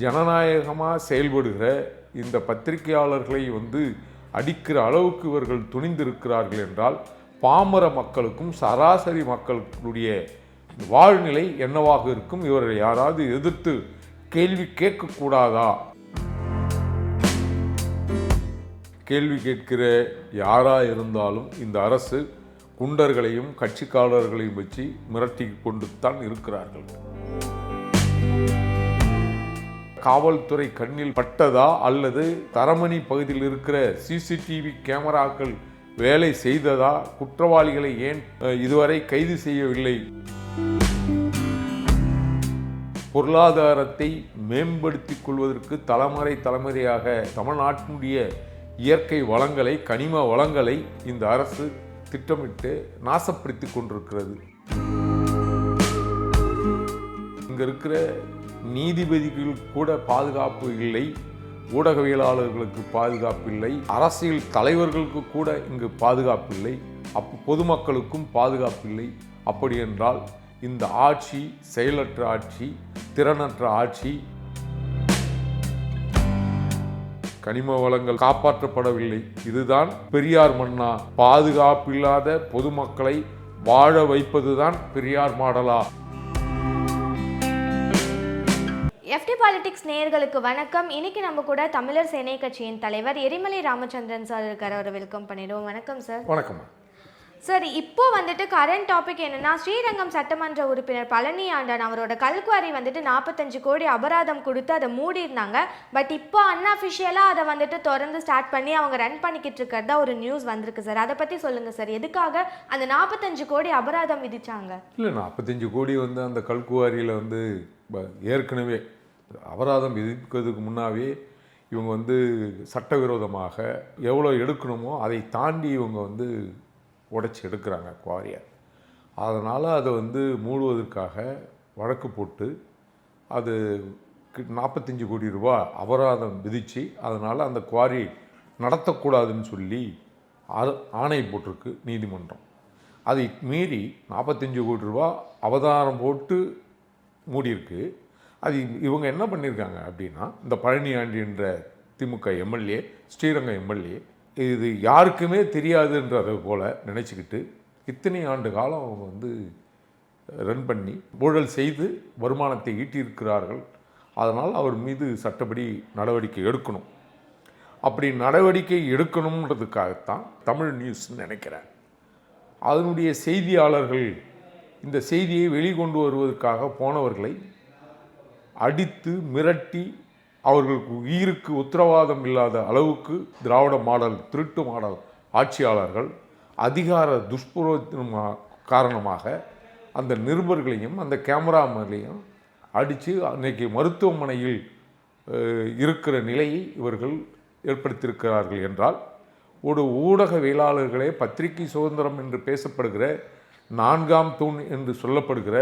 ஜனநாயகமாக செயல்படுகிற இந்த பத்திரிகையாளர்களை வந்து அடிக்கிற அளவுக்கு இவர்கள் துணிந்திருக்கிறார்கள் என்றால் பாமர மக்களுக்கும் சராசரி மக்களுடைய வாழ்நிலை என்னவாக இருக்கும்? இவரை யாராவது எதிர்த்து கேள்வி கேட்கக்கூடாதா? கேள்வி கேட்கிற யாராக இருந்தாலும் இந்த அரசு குண்டர்களையும் கட்சிக்காரர்களையும் வச்சு மிரட்டி கொண்டு தான் இருக்கிறார்கள். காவல்துறை கண்ணில் பட்டதா அல்லது தரமணி பகுதியில் இருக்கிற சிசிடிவி கேமராக்கள் வேலை செய்ததா? குற்றவாளிகளை ஏன் இதுவரை கைது செய்யவில்லை? பொருளாதாரத்தை மேம்படுத்திக் கொள்வதற்கு தலைமுறை தலைமுறையாக தமிழ்நாட்டினுடைய இயற்கை வளங்களை கனிம வளங்களை இந்த அரசு திட்டமிட்டு நாசப்படுத்தி கொண்டிருக்கிறது. இங்கே இருக்கிற நீதிபதிகள் கூட பாதுகாப்பு இல்லை ஊடகவியலாளர்களுக்கு பாதுகாப்பு இல்லை அரசியல் தலைவர்களுக்கு கூட இங்கு பாதுகாப்பு இல்லை அப்போ பொதுமக்களுக்கும் பாதுகாப்பு இல்லை. அப்படி என்றால் இந்த ஆட்சி செயலற்ற ஆட்சி திறனற்ற ஆட்சி கனிம வளங்கள் காப்பாற்றப்படவில்லை. இதுதான் பெரியார் மன்னா. பாதுகாப்பில்லாத பொதுமக்களை வாழ வைப்பதுதான் பெரியார் மாடலா. எஃப்டி பாலிடிக்ஸ் நேயர்களுக்கு வணக்கம். இன்னைக்கு நம்ம கூட தமிழர் சேனை கட்சியின் தலைவர் எரிமலை ராமச்சந்திரன் சார் இருக்கார். அவரை வெல்கம் பண்ணிடுவோம். வணக்கம் சார் வணக்கம். சார் இப்போ வந்துட்டு கரண்ட் டாபிக் என்னன்னா ஸ்ரீரங்கம் சட்டமன்ற உறுப்பினர் பழனி ஆண்டான் அவரோட கல்குவாரி வந்துட்டு நாற்பத்தஞ்சு கோடி அபராதம் கொடுத்து அதை மூடிருந்தாங்க பட் இப்போ அன்அஃபிஷியலாக அதை வந்துட்டு தொடர்ந்து ஸ்டார்ட் பண்ணி அவங்க ரன் பண்ணிக்கிட்டு இருக்கிறதா ஒரு நியூஸ் வந்திருக்கு சார் அதை பற்றி சொல்லுங்க சார் எதுக்காக அந்த நாற்பத்தஞ்சு கோடி அபராதம் விதிச்சாங்க? இல்லை நாற்பத்தஞ்சு கோடி வந்து அந்த கல்குவாரியில் வந்து ஏற்கனவே அபராதம் விதிக்கிறதுக்கு முன்னாவே இவங்க வந்து சட்டவிரோதமாக எவ்வளோ எடுக்கணுமோ அதை தாண்டி இவங்க வந்து உடைச்சி எடுக்கிறாங்க குவாரியை அதனால் அதை வந்து மூடுவதற்காக வழக்கு போட்டு அது நாற்பத்தஞ்சு கோடி ரூபா அபராதம் விதித்து அதனால் அந்த குவாரி நடத்தக்கூடாதுன்னு சொல்லி ஆ- ஆணை போட்டிருக்கு நீதிமன்றம். அதை மீறி நாற்பத்தஞ்சு கோடி ரூபா அவதாரம் போட்டு மூடியிருக்கு. அது இவங்க என்ன பண்ணியிருக்காங்க அப்படின்னா இந்த பழனியாண்டின்ற என்ற திமுக எம்எல்ஏ ஸ்ரீரங்கம் எம்எல்ஏ இது யாருக்குமே தெரியாதுன்றதை போல் நினச்சிக்கிட்டு இத்தனை ஆண்டு காலம் அவங்க வந்து ரன் பண்ணி ஊழல் செய்து வருமானத்தை ஈட்டியிருக்கிறார்கள். அதனால் அவர் மீது சட்டப்படி நடவடிக்கை எடுக்கணும். அப்படி நடவடிக்கை எடுக்கணுன்றதுக்காகத்தான் தமிழ் நியூஸ்ன்னு நினைக்கிறேன். அதனுடைய செய்தியாளர்கள் இந்த செய்தியை வெளிக்கொண்டு வருவதற்காக போனவர்களை அடித்து மிரட்டி அவர்களுக்கு உயிருக்கு உத்தரவாதம் இல்லாத அளவுக்கு திராவிட மாடல் திருட்டு மாடல் ஆட்சியாளர்கள் அதிகார துஷ்பிரயோஜனம் காரணமாக அந்த நிருபர்களையும் அந்த கேமராமேனையும் அடித்து அன்னைக்கு மருத்துவமனையில் இருக்கிற நிலையை இவர்கள் ஏற்படுத்தியிருக்கிறார்கள் என்றால் ஒரு ஊடகவியலாளர்களே பத்திரிகை சுதந்திரம் என்று பேசப்படுகிற நான்காம் தூண் என்று சொல்லப்படுகிற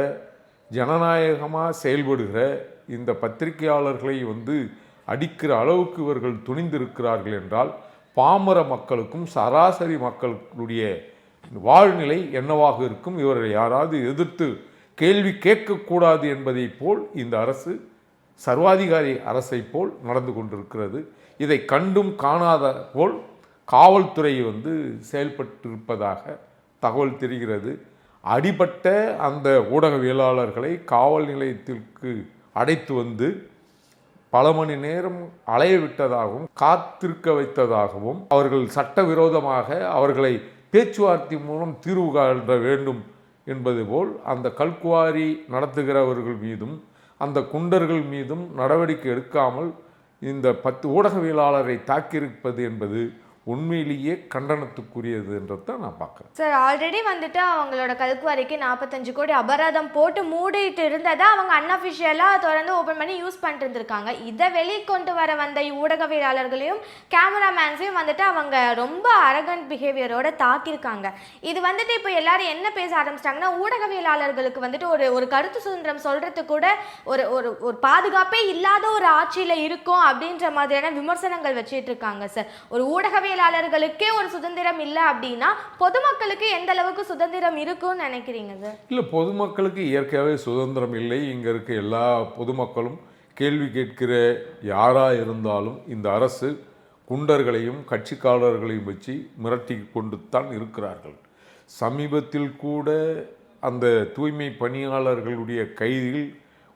ஜனநாயகமாக செயல்படுகிற இந்த பத்திரிகையாளர்களை வந்து அடிக்கிற அளவுக்கு இவர்கள் துணிந்திருக்கிறார்கள் என்றால் பாமர மக்களுக்கும் சராசரி மக்களுடைய வாழ்நிலை என்னவாக இருக்கும்? இவரை யாராவது எதிர்த்து கேள்வி கேட்கக்கூடாது என்பதைப் போல் இந்த அரசு சர்வாதிகாரி அரசை போல் நடந்து கொண்டிருக்கிறது. இதை கண்டும் காணாத போல் காவல்துறை வந்து செயல்பட்டிருப்பதாக தகவல் தெரிகிறது. அடிபட்ட அந்த ஊடகவியலாளர்களை காவல் நிலையத்திற்கு அடைத்து வந்து பல மணி நேரம் அலைய விட்டதாகவும் காத்திருக்க வைத்ததாகவும் அவர்கள் சட்டவிரோதமாக அவர்களை பேச்சுவார்த்தை மூலம் தீர்வு காண வேண்டும் என்பது போல் அந்த கல்குவாரி நடத்துகிறவர்கள் மீதும் அந்த குண்டர்கள் மீதும் நடவடிக்கை எடுக்காமல் இந்த பத்து ஊடகவியலாளரை தாக்கியிருப்பது என்பது உண்மையிலேயே கண்டனத்துக்குரியது என்றதை தான் நான் பார்க்குறேன். சார் ஆல்ரெடி வந்துட்டு அவங்களோட கல்குவாரிக்கு நாற்பத்தஞ்சு கோடி அபராதம் போட்டு மூடிட்டு இருந்ததை அவங்க அன்அஃபிஷியலாக தொடர்ந்து ஓப்பன் பண்ணி யூஸ் பண்ணிட்டு இருந்திருக்காங்க. இதை வெளிக்கொண்டு வர வந்த ஊடகவியலாளர்களையும் கேமராமேன்ஸையும் வந்துட்டு அவங்க ரொம்ப அரகண்ட் பிஹேவியரோட தாக்கியிருக்காங்க. இது வந்துட்டு இப்போ எல்லாரும் என்ன பேச ஆரம்பிச்சிட்டாங்கன்னா ஊடகவியலாளர்களுக்கு வந்துட்டு ஒரு ஒரு கருத்து சுதந்திரம் சொல்றது கூட ஒரு ஒரு ஒரு பாதுகாப்பே இல்லாத ஒரு ஆட்சியில் இருக்கும் அப்படின்ற மாதிரியான விமர்சனங்கள் வச்சிட்டு இருக்காங்க சார் ஒரு ஊடகவியலாளர்களுக்கே ஒரு சுதந்திரம் இல்லை அப்படின்னா பொதுமக்களுக்கு எந்த அளவுக்கு சுதந்திரம் இருக்கும்னு நினைக்கிறீங்க சார்? இல்லை பொதுமக்களுக்கு இயற்கையாகவே சுதந்திரம் இல்லை. இங்கே இருக்க எல்லா பொதுமக்களும் கேள்வி கேட்கிற யாராக இருந்தாலும் இந்த அரசு குண்டர்களையும் கட்சிக்காரர்களையும் வச்சு மிரட்டி கொண்டு தான் இருக்கிறார்கள். சமீபத்தில் கூட அந்த தூய்மை பணியாளர்களுடைய கைதில்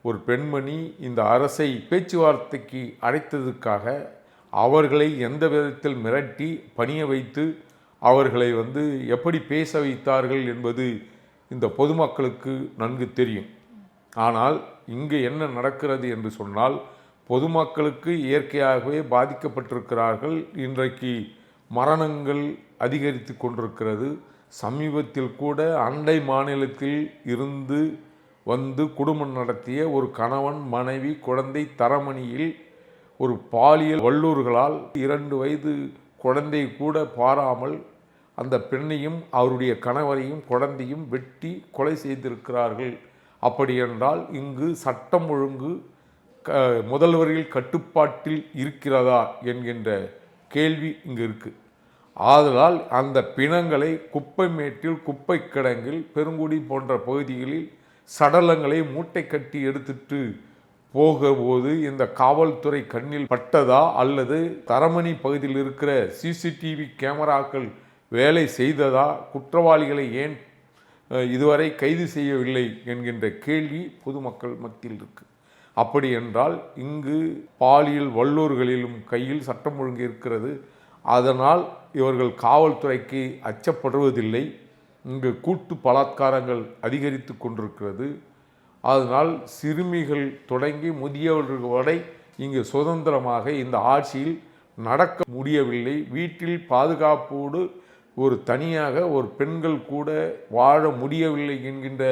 ஒரு பெண்மணி இந்த அரசை பேச்சுவார்த்தைக்கு அழைத்ததுக்காக அவர்களை எந்த விதத்தில் மிரட்டி பணிய வைத்து அவர்களை வந்து எப்படி பேச வைத்தார்கள் என்பது இந்த பொதுமக்களுக்கு நன்கு தெரியும். ஆனால் இங்கு என்ன நடக்கிறது என்று சொன்னால் பொதுமக்களுக்கு இயற்கையாகவே பாதிக்கப்பட்டிருக்கிறார்கள். இன்றைக்கு மரணங்கள் அதிகரித்து கொண்டிருக்கிறது. சமீபத்தில் கூட அண்டை மாநிலத்தில் இருந்து வந்து குடும்பம் நடத்திய ஒரு கணவன் மனைவி குழந்தை தரமணியில் ஒரு பாலியல் வல்லூர்களால் இரண்டு வயது குழந்தை கூட பாராமல் அந்த பெண்ணையும் அவருடைய கணவரையும் குழந்தையும் வெட்டி கொலை செய்திருக்கிறார்கள். அப்படி என்றால் இங்கு சட்டம் ஒழுங்கு க முதல்வர்கள் கட்டுப்பாட்டில் இருக்கிறதா என்கின்ற கேள்வி இங்கு இருக்குது ஆதலால் அந்த பிணங்களை குப்பை மேட்டில் குப்பை கிடங்கில் பெருங்குடி போன்ற பகுதிகளில் சடலங்களை மூட்டை கட்டி எடுத்துட்டு போகும்போது இந்த காவல்துறை கண்ணில் பட்டதா அல்லது தரமணி பகுதியில் இருக்கிற சிசிடிவி கேமராக்கள் வேலை செய்ததா? குற்றவாளிகளை ஏன் இதுவரை கைது செய்யவில்லை என்கின்ற கேள்வி பொதுமக்கள் மத்தியில் இருக்கு. அப்படி என்றால் இங்கு பாலியல் வல்லூர்களிலும் கையில் சட்டம் ஒழுங்கு இருக்கிறது. அதனால் இவர்கள் காவல்துறைக்கு அச்சப்படுவதில்லை. இங்கு கூட்டு பலாத்காரங்கள் அதிகரித்து கொண்டிருக்கிறது. அதனால் சிறுமிகள் தொடங்கி முதியவர்கள் வரை இங்கு சுதந்திரமாக இந்த ஆட்சியில் நடக்க முடியவில்லை. வீட்டில் பாதுகாப்போடு ஒரு தனியாக ஒரு பெண்கள் கூட வாழ முடியவில்லை என்கின்ற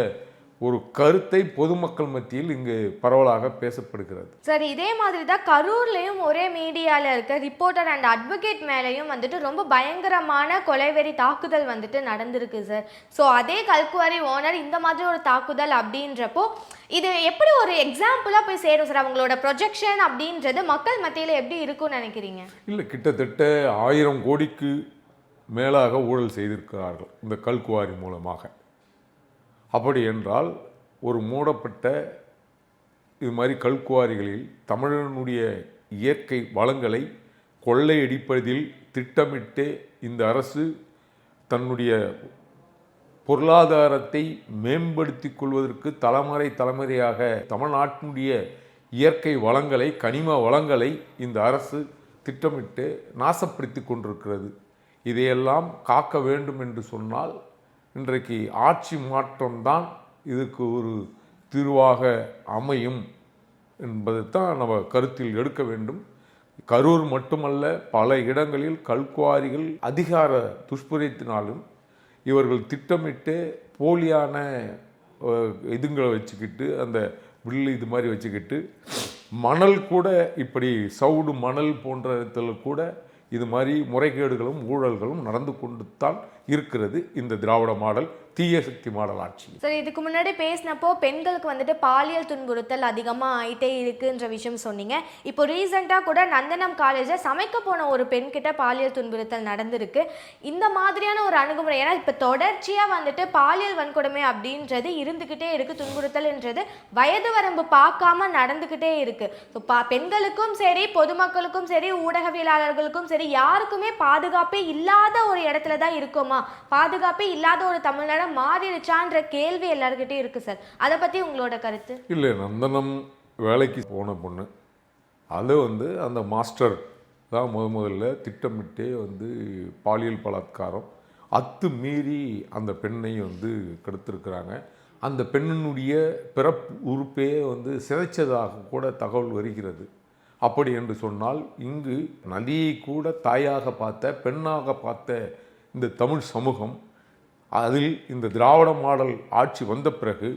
ஒரு கருத்தை பொதுமக்கள் மத்தியில் இங்கு பரவலாக பேசப்படுகிறது. சார் இதே மாதிரி தான் கரூர்லேயும் ஒரே மீடியாவில் இருக்க ரிப்போர்ட்டர் அண்ட் அட்வொகேட் மேலேயும் வந்துட்டு ரொம்ப பயங்கரமான கொலைவெறி தாக்குதல் வந்துட்டு நடந்திருக்கு சார் ஸோ அதே கல்குவாரி ஓனர் இந்த மாதிரி ஒரு தாக்குதல் அப்படின்றப்போ இது எப்படி ஒரு எக்ஸாம்பிளாக போய் சேரும் சார் அவங்களோட ப்ரொஜெக்ஷன் அப்படின்றது மக்கள் மத்தியில் எப்படி இருக்கும்னு நினைக்கிறீங்க? இல்லை கிட்டத்தட்ட ஆயிரம் கோடிக்கு மேலாக ஊழல் செய்திருக்கிறார்கள் இந்த கல்குவாரி மூலமாக. அப்படி என்றால் ஒரு மூடப்பட்ட இது மாதிரி கல்குவாரிகளில் தமிழனுடைய இயற்கை வளங்களை கொள்ளையடிப்பதில் திட்டமிட்டு இந்த அரசு தன்னுடைய பொருளாதாரத்தை மேம்படுத்திக் கொள்வதற்கு தலைமுறை தலைமுறையாக தமிழ்நாட்டினுடைய இயற்கை வளங்களை கனிம வளங்களை இந்த அரசு திட்டமிட்டு நாசப்படுத்தி கொண்டிருக்கிறது. இதையெல்லாம் காக்க வேண்டும் என்று சொன்னால் இன்றைக்கு ஆட்சி மாற்றம்தான் இதுக்கு ஒரு தீர்வாக அமையும் என்பதைத்தான் நம்ம கருத்தில் எடுக்க வேண்டும். கரூர் மட்டுமல்ல பல இடங்களில் கல்குவாரிகள் அதிகார துஷ்பிரயத்தினாலும் இவர்கள் திட்டமிட்டு போலியான இதுங்களை வச்சுக்கிட்டு அந்த வில்லு இது மாதிரி வச்சுக்கிட்டு மணல் கூட இப்படி சவுடு மணல் போன்ற இடத்துல கூட இது மாதிரி முறைகேடுகளும் ஊழல்களும் நடந்து கொண்டு தான் இருக்கிறது இந்த திராவிட மாடல். தீய சக்தி மாடல் ஆட்சி. சார் இதுக்கு முன்னாடி பேசினப்போ பெண்களுக்கு வந்துட்டு பாலியல் துன்புறுத்தல் அதிகமாக ஆயிட்டே இருக்குன்ற விஷயம் சொன்னீங்க. இப்போ ரீசெண்டாக கூட நந்தனம் காலேஜில் சமைக்க போன ஒரு பெண்கிட்ட பாலியல் துன்புறுத்தல் நடந்திருக்கு. இந்த மாதிரியான ஒரு அணுகுமுறை ஏன்னா இப்போ தொடர்ச்சியாக வந்துட்டு பாலியல் வன்கொடுமை அப்படின்றது இருந்துக்கிட்டே இருக்குது துன்புறுத்தல்ன்றது வயது வரம்பு பார்க்காம நடந்துக்கிட்டே இருக்குது ஸோ பா பெண்களுக்கும் சரி பொதுமக்களுக்கும் சரி ஊடகவியலாளர்களுக்கும் சரி யாருக்குமே பாதுகாப்பே இல்லாத ஒரு இடத்துல தான் இருக்கோமா? பாதுகாப்பே இல்லாத ஒரு தமிழ்நாடு மாறிடுச்சான்ற கேள்வி எல்லாருக்கிட்டையும் இருக்கு சார். அதை பத்தி உங்களோட கருத்து? இல்லை நந்தனம் வேலைக்கு போன பொண்ணு. அது வந்து அந்த மாஸ்டர் தான் முத முதல்ல திட்டமிட்டே வந்து பாலியல் பலாத்காரம். அத்து மீறி அந்த பெண்ணை வந்து கெடுத்திருக்கிறாங்க. அந்த பெண்ணினுடைய பிறப்பு உறுப்பே வந்து சிதைச்சதாக கூட தகவல் வருகிறது. அப்படி என்று சொன்னால் இங்கு நதியை கூட தாயாக பார்த்த பெண்ணாக பார்த்த இந்த தமிழ் சமூகம் அதில் இந்த திராவிட மாடல் ஆட்சி வந்த பிறகு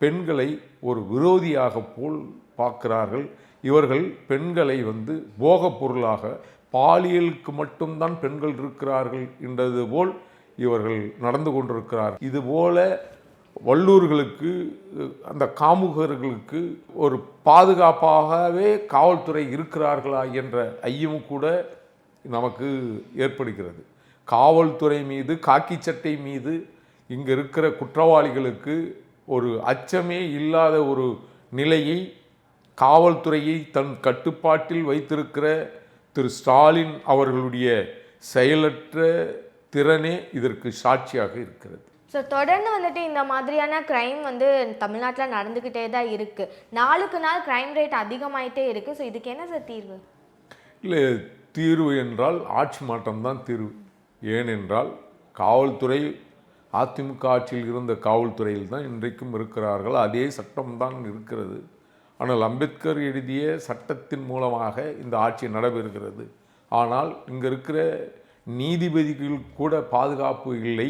பெண்களை ஒரு விரோதியாக போல் பார்க்கிறார்கள். இவர்கள் பெண்களை வந்து போகப் பொருளாக பாலியலுக்கு மட்டும்தான் பெண்கள் இருக்கிறார்கள் என்றது போல் இவர்கள் நடந்து கொண்டிருக்கிறார். இதுபோல வல்லூர்களுக்கு அந்த காமுகர்களுக்கு ஒரு பாதுகாப்பாகவே காவல்துறை இருக்கிறார்களா என்ற ஐயமும் கூட நமக்கு ஏற்படுகிறது. காவல்துறை மீது காக்கி சட்டை மீது இங்கே இருக்கிற குற்றவாளிகளுக்கு ஒரு அச்சமே இல்லாத ஒரு நிலையை காவல்துறையை தன் கட்டுப்பாட்டில் வைத்திருக்கிற திரு ஸ்டாலின் அவர்களுடைய செயலற்ற திறனே இதற்கு சாட்சியாக இருக்கிறது. ஸோ தொடர்ந்து வந்துட்டு இந்த மாதிரியான க்ரைம் வந்து தமிழ்நாட்டில் நடந்துக்கிட்டே தான் இருக்குது நாளுக்கு நாள் க்ரைம் ரேட் அதிகமாயிட்டே இருக்குது ஸோ இதுக்கு என்ன சார் தீர்வு? இல்லை தீர்வு என்றால் ஆட்சி மாற்றம்தான் தீர்வு. ஏனென்றால் காவல்துறை அதிமுக ஆட்சியில் இருந்த காவல்துறையில் தான் இன்றைக்கும் இருக்கிறார்கள். அதே சட்டம்தான் இருக்கிறது. ஆனால் அம்பேத்கர் எழுதிய சட்டத்தின் மூலமாக இந்த ஆட்சி நடைபெறுகிறது. ஆனால் இங்கே இருக்கிற நீதிபதிகள் கூட பாதுகாப்பு இல்லை.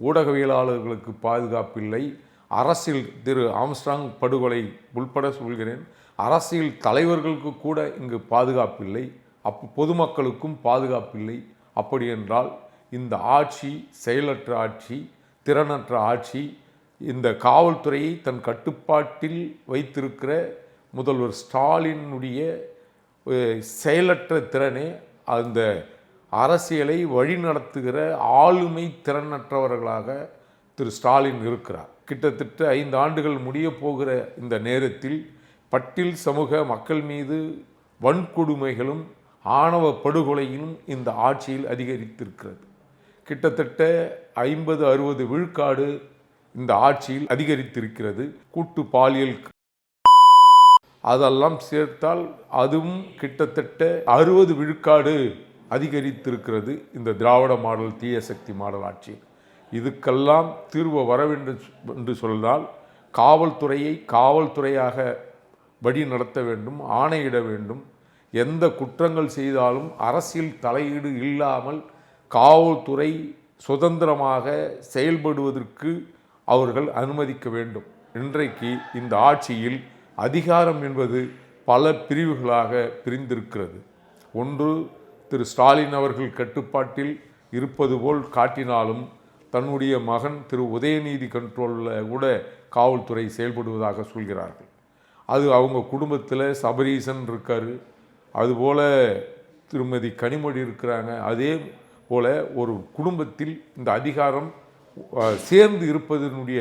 ஊடகவியலாளர்களுக்கு பாதுகாப்பு இல்லை. அரசியல் திரு ஆம்ஸ்ட்ராங் படுகொலை உள்பட சொல்கிறேன். அரசியல் தலைவர்களுக்கு கூட இங்கு பாதுகாப்பு இல்லை. அப்போ பொதுமக்களுக்கும் பாதுகாப்பு இல்லை. அப்படி என்றால் இந்த ஆட்சி செயலற்ற ஆட்சி திறனற்ற ஆட்சி இந்த காவல்துறையை தன் கட்டுப்பாட்டில் வைத்திருக்கிற முதல்வர் ஸ்டாலினுடைய செயலற்ற திறனே அந்த அரசியலை வழிநடத்துகிற ஆளுமை திறனற்றவர்களாக திரு ஸ்டாலின் இருக்கிறார். கிட்டத்தட்ட ஐந்து ஆண்டுகள் முடிய போகிற இந்த நேரத்தில் பட்டில் சமூக மக்கள் மீது வன்கொடுமைகளும் ஆணவ படுகொலையும் இந்த ஆட்சியில் அதிகரித்திருக்கிறது. கிட்டத்தட்ட ஐம்பது அறுபது விழுக்காடு இந்த ஆட்சியில் அதிகரித்திருக்கிறது. கூட்டு பாலியல் அதெல்லாம் சேர்த்தால் அதுவும் கிட்டத்தட்ட அறுபது விழுக்காடு அதிகரித்திருக்கிறது இந்த திராவிட மாடல் தீய சக்தி மாடல் ஆட்சி இதுக்கெல்லாம் தீர்வு வரவேண்டும் என்று சொன்னால் காவல்துறையை காவல்துறையாக வழி நடத்த வேண்டும் ஆணையிட வேண்டும். எந்த குற்றங்கள் செய்தாலும் அரசியல் தலையீடு இல்லாமல் காவல்துறை சுதந்திரமாக செயல்படுவதற்கு அவர்கள் அனுமதிக்க வேண்டும். இன்றைக்கு இந்த ஆட்சியில் அதிகாரம் என்பது பல பிரிவுகளாக பிரிந்திருக்கிறது. ஒன்று திரு ஸ்டாலின் அவர்கள் கட்டுப்பாட்டில் இருப்பது போல் காட்டினாலும் தன்னுடைய மகன் திரு உதயநீதி கண்ட்ரோலில் கூட காவல்துறை செயல்படுவதாக சொல்கிறார்கள். அது அவங்க குடும்பத்தில் சபரீசன் இருக்கார் அதுபோல் திருமதி கனிமொழி இருக்கிறாங்க. அதே போல் ஒரு குடும்பத்தில் இந்த அதிகாரம் சேர்ந்து இருப்பதனுடைய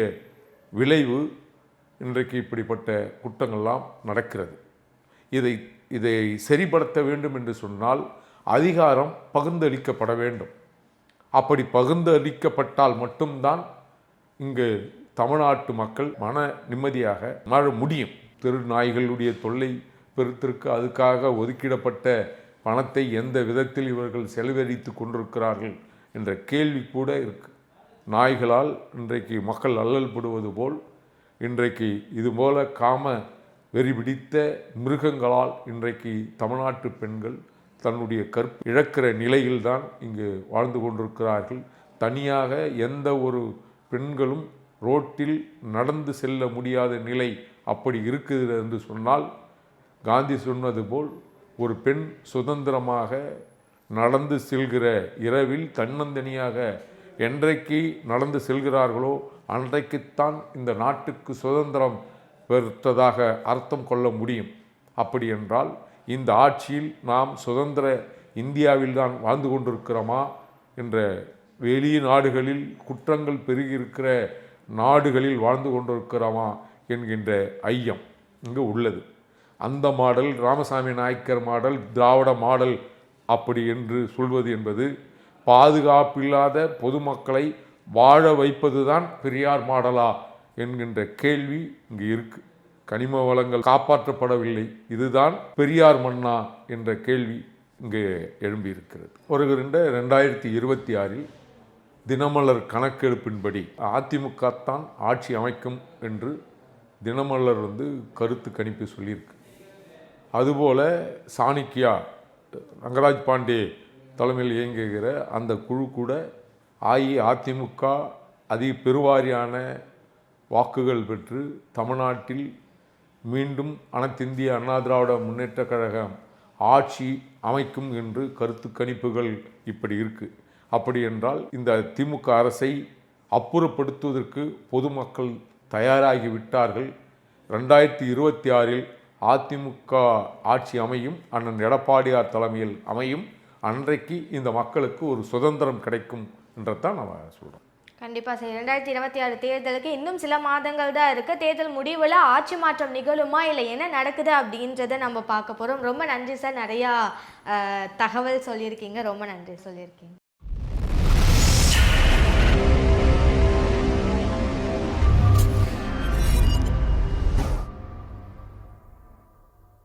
விளைவு இன்றைக்கு இப்படிப்பட்ட குற்றங்கள்லாம் நடக்கிறது. இதை இதை சரிப்படுத்த வேண்டும் என்று சொன்னால் அதிகாரம் பகிர்ந்தளிக்கப்பட வேண்டும். அப்படி பகிர்ந்தளிக்கப்பட்டால் மட்டும்தான் இங்கு தமிழ்நாட்டு மக்கள் மன நிம்மதியாக வாழ முடியும். தெரு நாய்களுடைய தொல்லை பெருத்திற்கு அதுக்காக ஒதுக்கிடப்பட்ட பணத்தை எந்த விதத்தில் இவர்கள் செலவழித்து கொண்டிருக்கிறார்கள் என்ற கேள்வி கூட இருக்கு. நாய்களால் இன்றைக்கு மக்கள் அல்லல் படுவது போல் இன்றைக்கு இதுபோல காம வெறி பிடித்த மிருகங்களால் இன்றைக்கு தமிழ்நாட்டு பெண்கள் தன்னுடைய கற்பு இழக்கிற நிலையில்தான் இங்கு வாழ்ந்து கொண்டிருக்கிறார்கள். தனியாக எந்த ஒரு பெண்களும் ரோட்டில் நடந்து செல்ல முடியாத நிலை அப்படி இருக்குது என்று சொன்னால் காந்தி சொன்னது போல் ஒரு பெண் சுதந்திரமாக நடந்து செல்கிற இரவில் தன்னந்தனியாக என்றைக்கு நடந்து செல்கிறார்களோ அன்றைக்குத்தான் இந்த நாட்டுக்கு சுதந்திரம் பெறுத்ததாக அர்த்தம் கொள்ள முடியும். அப்படி என்றால் இந்த ஆட்சியில் நாம் சுதந்திர இந்தியாவில்தான் வாழ்ந்து கொண்டிருக்கிறோமா? என்ற வெளி நாடுகளில் குற்றங்கள் பெருகியிருக்கிற நாடுகளில் வாழ்ந்து கொண்டிருக்கிறோமா? என்கின்ற ஐயம் இங்கு உள்ளது. அந்த model Ramasamy Naicker model Dravida model அப்படி என்று சொல்வது என்பது பாதுகாப்பில்லாத பொதுமக்களை வாழ வைப்பதுதான் பெரியார் மாடலா என்கின்ற கேள்வி இங்கு இருக்கு. கனிம வளங்கள் காப்பாற்றப்படவில்லை. இதுதான் பெரியார் மன்னா என்ற கேள்வி இங்கு எழும்பியிருக்கிறது. வருகின்ற ரெண்டாயிரத்தி இருபத்தி ஆறில் தினமலர் கணக்கெடுப்பின்படி அதிமுக தான் ஆட்சி அமைக்கும் என்று தினமலர் வந்து கருத்து கணிப்பு சொல்லியிருக்கு அதுபோல் சாணிக்கியா ரங்கராஜ் பாண்டே தலைமையில் இயங்குகிற அந்த குழு கூட அஇஅதிமுக அதிக பெருவாரியான வாக்குகள் பெற்று தமிழ்நாட்டில் மீண்டும் அனைத்திந்திய அண்ணா திராவிட முன்னேற்றக் கழகம் ஆட்சி அமைக்கும் என்று கருத்து கணிப்புகள் இப்படி இருக்குது அப்படி என்றால் இந்த திமுக அரசை அப்புறப்படுத்துவதற்கு பொதுமக்கள் தயாராகி விட்டார்கள். ரெண்டாயிரத்தி இருபத்தி ஆறில் அதிமுக ஆட்சி அமையும் அண்ணன் எடப்பாடியார் தலைமையில் அமையும் அன்றைக்கு இந்த மக்களுக்கு ஒரு சுதந்திரம் கிடைக்கும் என்றதான் நம்ம சொல்கிறோம் கண்டிப்பாக சார். இரண்டாயிரத்தி இருபத்தி ஆறு தேர்தலுக்கு இன்னும் சில மாதங்கள் தான் இருக்குது தேர்தல் முடிவில் ஆட்சி மாற்றம் நிகழுமா இல்லை என்ன நடக்குது அப்படின்றத நம்ம பார்க்க போகிறோம் ரொம்ப நன்றி சார். நிறையா தகவல் சொல்லியிருக்கீங்க. ரொம்ப நன்றி சொல்லியிருக்கீங்க.